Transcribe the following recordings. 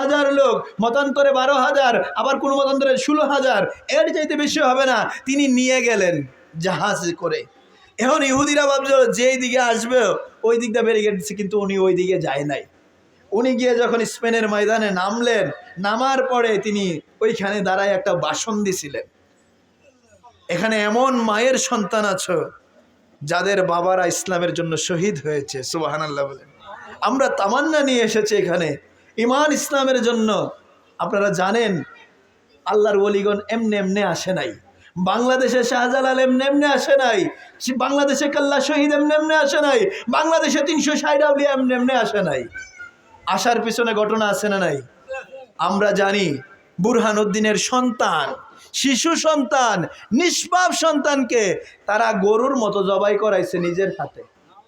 হাজার লোক, মতান্তরে বারো হাজার, আবার কোনো মতান্তরে ষোলো হাজার, এর চাইতে বেশি হবে না। তিনি নিয়ে গেলেন জাহাজ করে। এখন ইহুদিরা ভাবছিল যেই দিকে আসবে, ওই দিকটা বেরিয়ে গেছে কিন্তু উনি ওই দিকে যায় নাই। উনি গিয়ে যখন স্পেনের ময়দানে নামলেন, নামার পরে তিনি ওইখানে দাঁড়ায় একটা বাসন দিছিলেন। এখানে এমন মায়ের সন্তান আছো, যাদের বাবারা ইসলামের জন্য শহীদ হয়েছে সুবাহান আল্লাহ বলেন। আমরা তামান্না নিয়ে এসেছি এখানে ইমান ইসলামের জন্য। আপনারা জানেন, আল্লাহর ওলিগণ এমনি এমনি আসে নাই। বাংলাদেশে শাহজালাল এমনি এমনি আসে নাই। বাংলাদেশে কাল্লা শহীদ এমনি এমনি আসে নাই। বাংলাদেশে তিনশো ষাট আউলিয়া এমনি এমনি আসে নাই। আসার পিছনে ঘটনা আছে না নাই? আমরা জানি বুরহানুদ্দিনের সন্তান, শিশু সন্তান, নিষ্পাপ সন্তানকে তারা গরুর মতো জবাই করাইছে নিজের হাতে।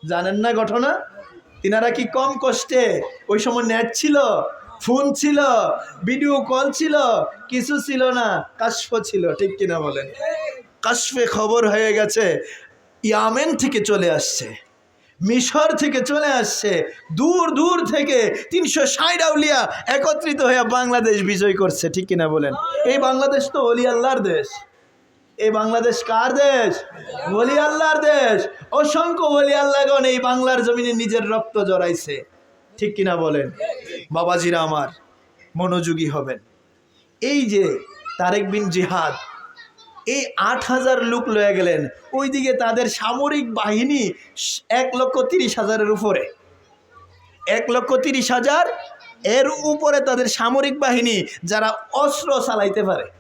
জানেন না ঘটনা? তিনারা কি কম কষ্টে? ওই সময় নেট ছিল ফোন ছিল ভিডিও কল ছিল, কিছু ছিল না, কাশ্ফ ছিল, ঠিক কিনা বলেন? কাশ্ফে খবর হয়ে গেছে, ইয়ামেন থেকে চলে আসছে, মিশর থেকে চলে আসছে, দূর দূর থেকে তিনশো ষাট আউলিয়া একত্রিত হয়ে বাংলাদেশ বিজয় করছে, ঠিক কিনা বলেন? এই বাংলাদেশ তো অলি আল্লাহর দেশ। এই বাংলাদেশ কার দেশ? অলি আল্লাহর দেশ। অসংখ্য অলি আল্লাহগণ এই বাংলার জমিনে নিজের রক্ত জড়াইছে। ঠিক কিনা বলেন? বাবাজিরা আমার, মনোযোগী হবেন। এই যে তারেক বিন জিহাদ, এই আট হাজার লোক লয়ে গেলেন, ওইদিকে তাদের সামরিক বাহিনী এক লক্ষ তিরিশ হাজারের উপরে। এক লক্ষ তিরিশ হাজার, এর উপরে তাদের সামরিক বাহিনী যারা অস্ত্র চালাইতে পারে।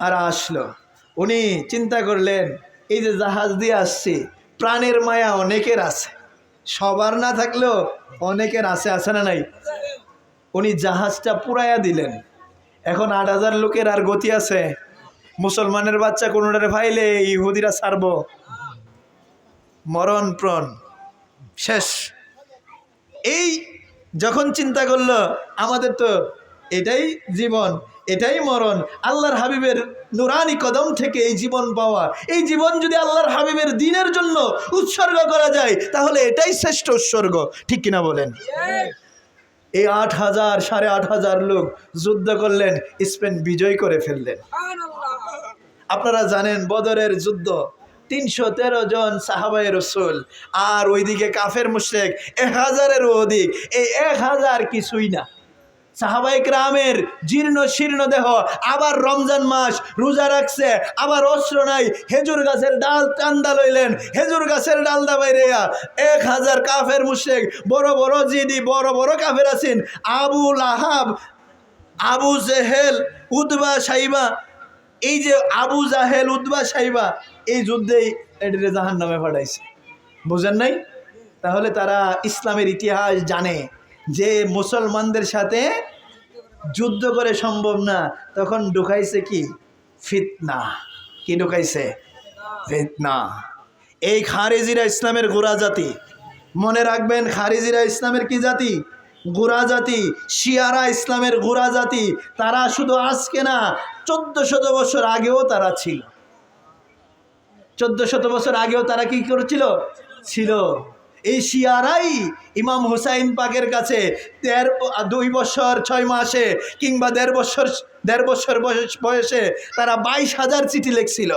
আর আসলো। উনি চিন্তা করলেন, এই যে জাহাজ দিয়ে আসছি, প্রাণের মায়া অনেকের আছে। সবার না থাকলেও অনেকের আছে আছে না নাই? উনি জাহাজটা পুরাইয়া দিলেন। এখন আট হাজার লোকের আর গতি আছে। মুসলমানের বাচ্চা কোনোটারে ফাইলে ইহুদিরা ছাড়ব। মরণ প্রণ। শেষ। এই যখন চিন্তা করল, আমাদের তো এটাই জীবন এটাই মরণ। আল্লাহর হাবিবের নুরানি কদম থেকে এই জীবন পাওয়া। এই জীবন যদি আল্লাহর হাবিবের দিনের জন্য উৎসর্গ করা যায় তাহলে এটাই শ্রেষ্ঠ উৎসর্গ। ঠিক কিনা বলেন? এই আট হাজার সাড়ে আট হাজার লোক যুদ্ধ করলেন স্পেন বিজয় করে ফেললেন। আপনারা জানেন বদরের যুদ্ধ তিনশো তেরো জন সাহাবাই রসুল আর ওইদিকে কাফের মুশেক এক হাজারেরও অধিক। এই এক হাজার কিছুই না। সাহাবাই গ্রামের জীর্ণ শীর্ণ দেহ আবার রমজান মাস রোজা রাখছে, আবার অস্ত্র নাই। হেজুর গাছের ডাল টান্দা লইলেন হেজুর গাছের ডাল দা বাইরে এক হাজার কাফের মুশেক বড় বড় জিদি, বড় বড় কাফের আছেন। আবু লাহাব, আবু জেহেল উদ্বা সাইবা। এই যে আবু জাহেল উদ্বা সাইবা, এই যুদ্ধেই এটিরে জাহান নামে পাঠাইছে। বুঝেন নাই? তাহলে তারা ইসলামের ইতিহাস জানে। যে মুসলমানদের সাথে যুদ্ধ করে সম্ভব না, তখন ঢুকাইছে কি? ফিতনা। কি ঢুকাইছে? ফিতনা। এই খারেজিরা ইসলামের গোড়া জাতি। মনে রাখবেন, খারিজিরা ইসলামের কি জাতি? গোড়া জাতি। শিয়ারা ইসলামের গোড়া জাতি। তারা শুধু আজকে না চোদ্দ শত বছর আগেও তারা ছিল। চোদ্দ শত বছর আগেও তারা কি করেছিল? ছিল। এই শিয়ারাই ইমাম হুসাইন পাকের কাছে দেড় দুই বছর, ছয় মাসে কিংবা দেড় বছর দেড় বছর বয়স, বয়সে তারা বাইশ হাজার চিঠি লিখছিল।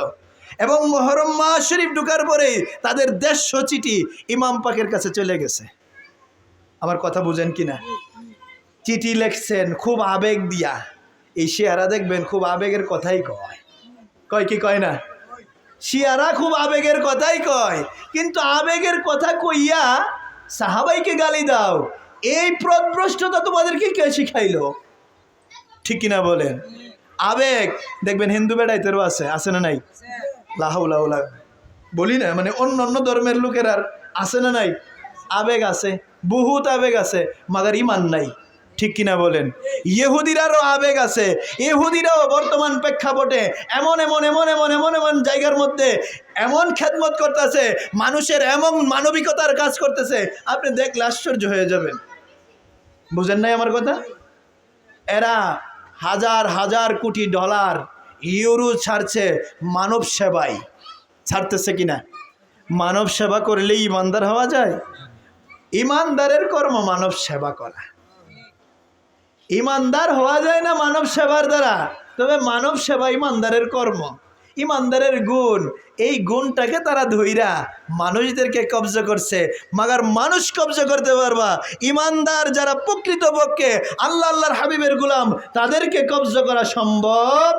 এবং মহরম শরীফ ঢুকার পরেই তাদের দেড়শো চিঠি ইমাম পাকের কাছে চলে গেছে। আমার কথা বুঝেন কি না চিঠি লেখছেন, খুব আবেগ দিয়া। এই দেখবেন খুব আবেগের কথাই কয়। কয় কি কয় না? শিয়ারা খুব আবেগের কথাই কয়। কিন্তু আবেগের কথা কইয়া সাহাবাইকে গালি দাও। এই প্রদ্রষ্টতা তোমাদেরকে কে শিখাইল? ঠিক কিনা বলেন? আবেগ, দেখবেন হিন্দু বেড়াইতেরও আছে আছে না নাই? লাহাউলাউলা বলি না মানে অন্য অন্য ধর্মের লোকের আর আছে না নাই? আবেগ আছে, বহুত আবেগ আছে, মাগার ইমান নাই। ঠিক কিনা বলেন? ইহুদিরারও আবেগ আছে। ইহুদিরাও বর্তমান প্রেক্ষাপটে এমন এমন এমন এমন এমন এমন জায়গার মধ্যে এমন খেদমত করতেছে, মানুষের এমন মানবিকতার কাজ করতেছে, আপনি দেখলে আশ্চর্য হয়ে যাবেন। বুঝেন নাই আমার কথা? এরা হাজার হাজার কোটি ডলার ইউরো ছাড়ছে মানব সেবায়। ছাড়তেছে কিনা? মানব সেবা করলেই ইমানদার হওয়া যায়। ইমানদারের কর্ম মানব সেবা করা। ইমানদার হওয়া যায় না মানব সেবার দ্বারা। তবে মানব সেবা ইমানদারের কর্ম। ইমানদারের গুণ, এই গুণটাকে তারা ধইরা মানুষদেরকে কবজা করছে। মাগার মানুষ কবজা করতে পারবা। ইমানদার যারা প্রকৃতপক্ষে আল্লাহ আল্লাহর হাবিবের গুলাম, তাদেরকে কবজা করা সম্ভব।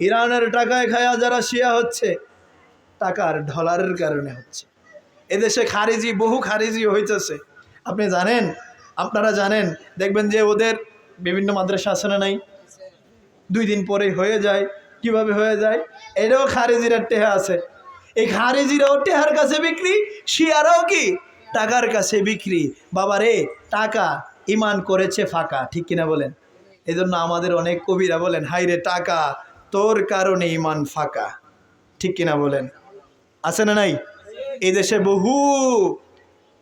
ইরানের টাকায় খায়া যারা শিয়া হচ্ছে, টাকার ডলারের কারণে হচ্ছে। এদেশে খারিজি, বহু খারিজি হইতেছে। আপনি জানেন আপনারা জানেন, দেখবেন যে ওদের বিভিন্ন মাদ্রাসা আছে না নাই? দুই দিন পরে হয়ে যায়। কীভাবে হয়ে যায়? এটাও খারিজিরা টেহা আছে। এই খারিজিরাও টেহার কাছে বিক্রি, শিয়ারাও কি? টাকার কাছে বিক্রি। বাবারে, টাকা ইমান করেছে ফাঁকা, ঠিক কিনা বলেন? এই জন্য আমাদের অনেক কবিরা বলেন হাইরে টাকা, তোর কারণে ইমান ফাঁকা ঠিক কিনা বলেন? আছে না নাই? এই দেশে বহু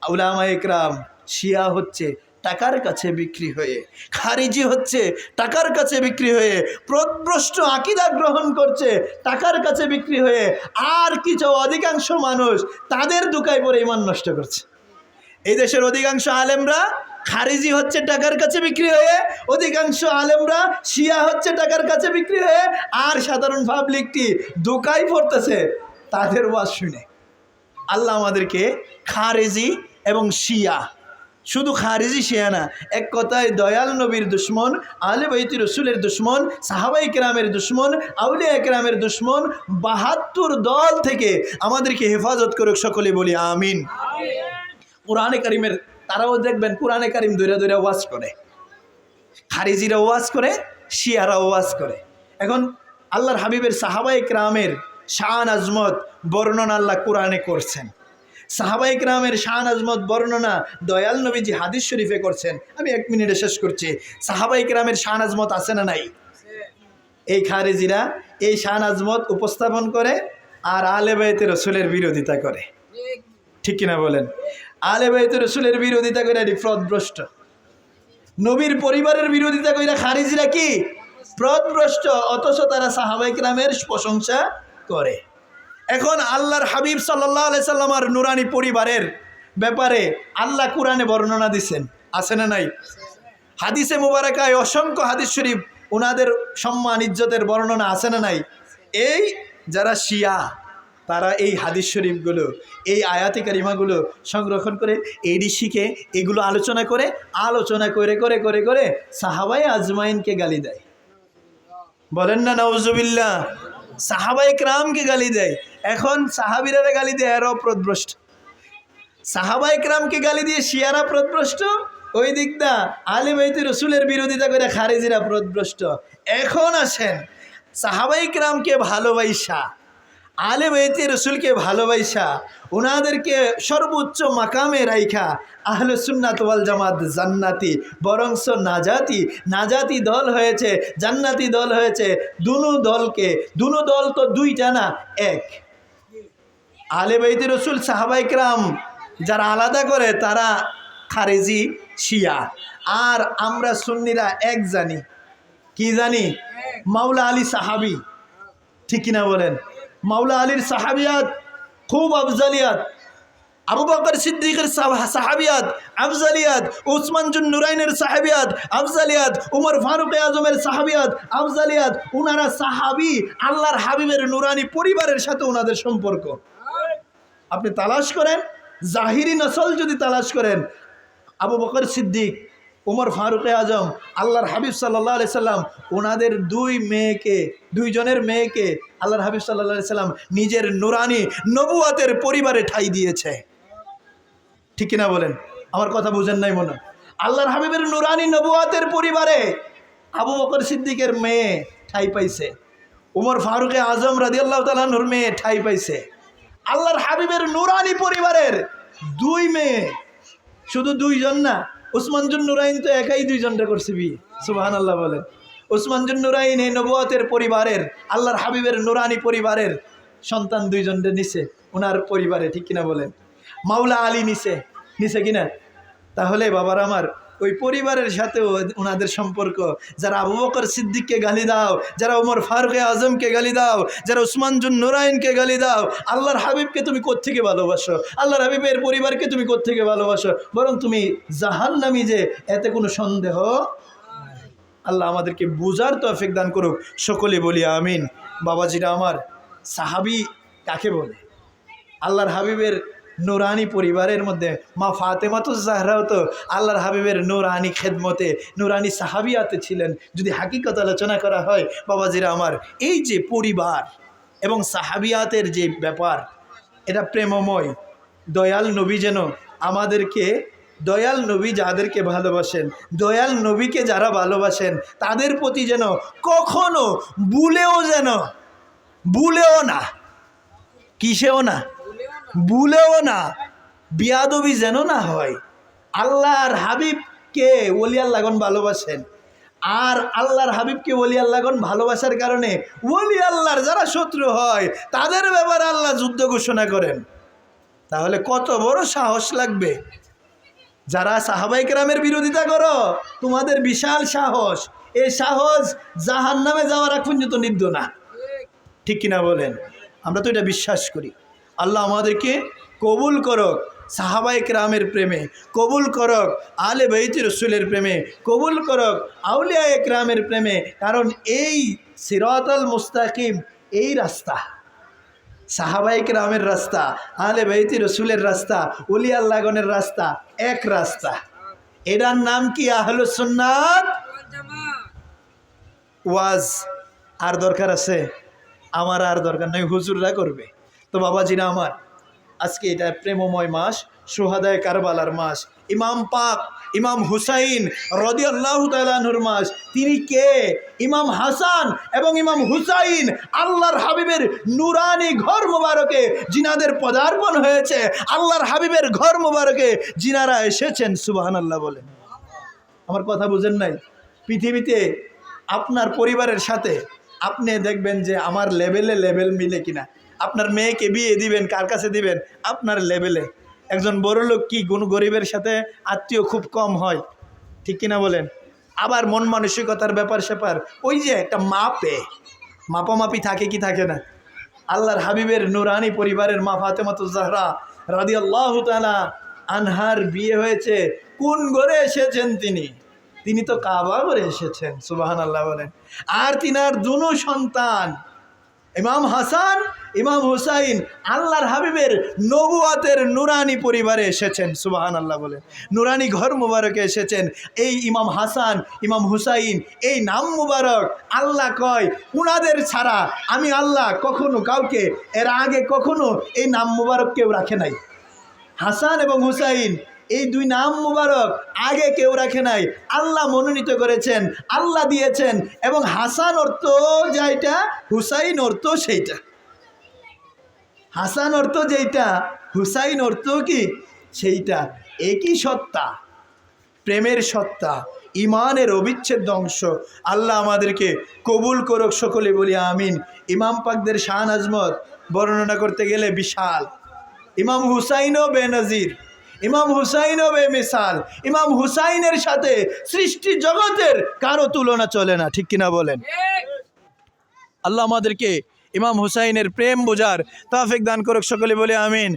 উলামা একরাম শিয়া হচ্ছে টাকার কাছে বিক্রি হয়ে, খারিজি হচ্ছে টাকার কাছে বিক্রি হয়ে প্রদ্রষ্ট আকিদা গ্রহণ করছে টাকার কাছে বিক্রি হয়ে, আর কিছু অধিকাংশ মানুষ তাদের দুকায় পরে ইমান নষ্ট করছে। এই দেশের অধিকাংশ আলেমরা খারিজি হচ্ছে টাকার কাছে বিক্রি হয়ে, অধিকাংশ আলেমরা শিয়া হচ্ছে টাকার কাছে বিক্রি হয়ে, আর সাধারণ পাবলিকটি দোকাই পড়তেছে তাদের ওয়াজ শুনে। আল্লাহ আমাদেরকে খারেজি এবং শিয়া শুধু খারিজি শিয়া না, এক কথায় দয়াল নবীর দুশ্মন আলে বৈতি রসুলের দুশ্মন, সাহাবাই কেরামের দুশ্মন, আউলিয়া কেরামের দুশ্মন, বাহাত্তর দল থেকে আমাদেরকে হেফাজত করুক সকলে বলি আমিন। কোরআনে কারিমের তারাও দেখবেন, কোরআনে কারিম দৈরা দৈরা ওয়াজ করে। খারিজিরা ওয়াজ করে, শিয়ারা ওয়াজ করে। এখন আল্লাহর হাবিবের সাহাবাই ক্রামের শান আজমত বর্ণনা আল্লাহ কোরআনে করছেন। সাহাবাই ক্রামের শান, আজমত, বর্ণনা, দয়াল নবীজি হাদিস শরীফে করছেন। আমি এক মিনিটে শেষ করছি। সাহাবাই ক্রামের শান, আজমত আছে না নাই? এই খারেজিরা এই শান, আজমত উপস্থাপন করে আর আলে বাইতে রসুলের বিরোধিতা করে। ঠিক কিনা বলেন? আলে বাইতে রসুলের বিরোধিতা করে এটি প্রদভ্রষ্ট। নবীর পরিবারের বিরোধিতা কইরা খারিজিরা কি? প্রদভ্রষ্ট, অথচ তারা সাহাবাই গ্রামের প্রশংসা করে। এখন আল্লাহর হাবিব সাল্লাহ সাল্লামার নুরানি পরিবারের ব্যাপারে আল্লাহ কোরআনে বর্ণনা দিছেন। আছে না নাই? হাদিসে মুবারকায় অসংখ্য হাদিস শরীফ ওনাদের সম্মান, ইজ্জতের বর্ণনা আছে না নাই? এই যারা শিয়া, তারা এই হাদিস শরীফগুলো, এই আয়াতি কারিমাগুলো সংরক্ষণ করে এইডি শিখে, এগুলো আলোচনা করে আলোচনা করে করে করে করে সাহাবাই আজমাইনকে গালি দেয়। বলেন না নওজুবিল্লা সাহাবাই ক্রামকে গালি দেয়। এখন সাহাবিরা গালি দেয় আরও প্রদভ্রষ্ট সাহাবাই ক্রামকে গালি দিয়ে শিয়ারা প্রদভ্রষ্ট ওই দিকটা আলী বাইতে রসুলের বিরোধিতা করে খারেজিরা প্রদভ্রষ্ট এখন আসেন সাহাবাই ক্রামকে ভালোবাইসা, আলে বাইতে রসুলকে ভালোবাইসা ওনাদেরকে সর্বোচ্চ মাকামে রাইখা আহলে সুন্নাত ওয়াল জামাত জান্নাতি, বরংস নাজাতি নাজাতি দল হয়েছে, জান্নাতি দল হয়েছে, দুনো দলকে, দুনো দল তো দুইটা না, এক। আলে বাইতে রসুল সাহাবাইকরাম যারা আলাদা করে, তারা খারেজি, শিয়া। আর আমরা সুন্নিরা এক জানি। কি জানি? মাওলা আলী সাহাবি। ঠিক কিনা বলেন? মাওলা আলীর সাহাবিয়াত খুব আফজালিয়াত। আবু বকর সিদ্দিকের সাহ- সাহাবিয়াত আফজালিয়াত। উসমান জুন নুরাইনের সাহাবিয়াত আফজালিয়াত। উমর ফারুক আজমের সাহাবিয়াত আফজালিয়াত। উনারা সাহাবি, আল্লাহর হাবিবের নুরানি পরিবারের সাথে ওনাদের সম্পর্ক। আপনি তালাশ করেন, জাহিরি নসল যদি তালাশ করেন, আবু বকর সিদ্দিক, উমর ফারুক আজম, আল্লাহর হাবিব সাল্লাহ আলি সাল্লাম, ওনাদের দুই মেয়েকে, দুইজনের মেয়েকে আল্লাহর হাবিব সাল্লাহ সাল্লাম নিজের নুরানি নবুয়াতের পরিবারে ঠাই দিয়েছে। ঠিক কিনা বলেন? আমার কথা বুঝেন নাই মনে? আল্লাহর হাবিবের নুরানি নবুয়াতের পরিবারে আবু বকর সিদ্দিকের মেয়ে ঠাই পাইছে। উমর ফারুকে আজম রাজি আল্লাহ তালানুর মেয়ে ঠাই পাইছে। আল্লাহর হাবিবের নুরানি পরিবারের দুই মেয়ে। শুধু দুইজন না উসমানজুন নুরাইন তো একাই দুইজনটা করছে বিয়ে সুবাহান আল্লাহ বলেন উসমানজুন নুরাইন এই নবুয়াতের পরিবারের, আল্লাহর হাবিবের নুরানি পরিবারের সন্তান দুইজনটা নিছে ওনার পরিবারে, ঠিক কিনা বলেন? মাওলা আলী নিছে নিছে কিনা? তাহলে বাবার আমার ওই পরিবারের সাথেও ওনাদের সম্পর্ক। যারা আবু বকর সিদ্দিককে গালি দাও, যারা ওমর ফারুকে আজমকে গালি দাও, যারা উসমানজুন নুরাইনকে গালি দাও, আল্লাহর হাবিবকে তুমি কোত্থেকে ভালোবাসো? আল্লাহর হাবিবের পরিবারকে তুমি কোত্থেকে ভালোবাসো? বরং তুমি জাহান্নামি যে, এতে কোনো সন্দেহ আল্লাহ আমাদেরকে বুঝার তৌফিক দান করুক। সকলে বলি আমিন। বাবাজিরা আমার, সাহাবি কাকে বলে? আল্লাহর হাবিবের নুরানি পরিবারের মধ্যে। মা ফাতেমা তো জাহরাও তো আল্লাহর হাবিবের নুরানি খেদমতে। নুরানি সাহাবিয়াতে ছিলেন। যদি হাকিকত আলোচনা করা হয়, বাবাজিরা আমার, এই যে পরিবার এবং সাহাবিয়াতের যে ব্যাপার, এটা প্রেমময়। দয়াল নবী যেন আমাদেরকে, দয়াল নবী যাদেরকে ভালোবাসেন, দয়াল নবীকে যারা ভালোবাসেন, তাদের প্রতি যেন কখনো ভুলেও যেন, ভুলেও না, কিসেও না। ভুলেও না, বিয়াদবি যেন না হয়। আল্লাহর হাবিবকে ওলি আল্লাহগণ ভালোবাসেন। আর আল্লাহর হাবিবকে ওলি আল্লাহগণ ভালোবাসার কারণে ওলি আল্লাহর যারা শত্রু হয়, তাদের ব্যাপারে আল্লাহ যুদ্ধ ঘোষণা করেন। তাহলে কত বড় সাহস লাগবে? যারা সাহাবাই কেরামের বিরোধিতা করো, তোমাদের বিশাল সাহস। এই সাহস জাহান নামে যাওয়ার এক পর্যন্ত নিদ্য না। ঠিক কিনা বলেন? আমরা তো এটা বিশ্বাস করি। আল্লাহ আমাদেরকে কবুল করক সাহাবাইক রামের প্রেমে, কবুল করক আলে বৈতি রসুলের প্রেমে, কবুল করক আউলিয়া একরামের প্রেমে, কারণ এই সিরাতাল মুস্তাকিম, এই রাস্তা। সাহাবাইক রামের রাস্তা আলে বৈতি রসুলের রাস্তা উলি আল্লাহগণের রাস্তা, এক রাস্তা। এটার নাম কি আহলুসন্নাথ ওয়াজ। আর দরকার আছে? আমার আর দরকার নাই, হুজুররা করবে। তো বাবাজিরা আমার, আজকে এটা প্রেমময় মাস, সোহাদায় কারবালার মাস। ইমাম পাক, ইমাম হুসাইন রদি আল্লাহ তালুর মাস, তিনি কে? ইমাম হাসান এবং ইমাম হুসাইন, আল্লাহর হাবিবের নুরানি ঘর মুবারকে জিনাদের পদার্পণ হয়েছে। আল্লাহর হাবিবের ঘর মুবারকে জিনারা এসেছেন সুবাহান আল্লাহ বলেন। আমার কথা বুঝেন নাই? পৃথিবীতে আপনার পরিবারের সাথে আপনি দেখবেন যে আমার লেভেলে লেভেল মিলে কিনা। আপনার মেয়েকে বিয়ে দিবেন, কার কাছে দিবেন? আপনার লেভেলে একজন বড় লোক কি গুণ গরিবের সাথে আত্মীয় খুব কম হয়? ঠিক কিনা বলেন? আবার মন মানসিকতার ব্যাপার স্যাপার। ওই যে একটা মাপে। মাপামাপি থাকে কি থাকে না? আল্লাহর হাবিবের নুরানি পরিবারের মা ফাতেমাতু জাহরা রাদি আল্লাহ আনহার বিয়ে হয়েছে। কোন ঘরে এসেছেন তিনি? তিনি তো কাবা করে এসেছেন সুবাহান আল্লাহ বলেন। আর তিনার দুনো সন্তান। ইমাম হাসান, ইমাম হুসাইন, আল্লাহর হাবিবের নবুয়াতের নুরানি পরিবারে এসেছেন সুবাহান আল্লাহ বলেন নুরানি ঘর মুবারকে এসেছেন, এই ইমাম হাসান, ইমাম হুসাইন, এই নাম মুবারক আল্লাহ কয়, উনাদের ছাড়া আমি আল্লাহ কখনো কাউকে, এর আগে কখনো এই নাম মুবারক কেউ রাখে নাই। হাসান এবং হুসাইন এই দুই নাম মুবারক আগে কেউ রাখে নাই। আল্লাহ মনোনীত করেছেন, আল্লাহ দিয়েছেন এবং হাসান অর্থ যেটা হুসাইন অর্থ সেইটা। হাসান অর্থ যেইটা, হুসাইন অর্থ কি? সেইটা। একই সত্তা, প্রেমের সত্তা, ইমানের অবিচ্ছেদ্য অংশ। আল্লাহ আমাদেরকে কবুল করুক সকলে বলি আমিন। ইমাম পাকদের শাহ আজমত বর্ণনা করতে গেলে বিশাল। ইমাম হুসাইনও বেনজির। ইমাম হুসাইন হবে মিসাল ইমাম হুসাইনের সাথে সৃষ্টি জগতের কারও তুলনা চলে না, ঠিক কিনা বলেন? আল্লাহ আমাদেরকে ইমাম হুসাইনের প্রেম বোঝার তাফিক দান করুক, সকলে বলে আমিন।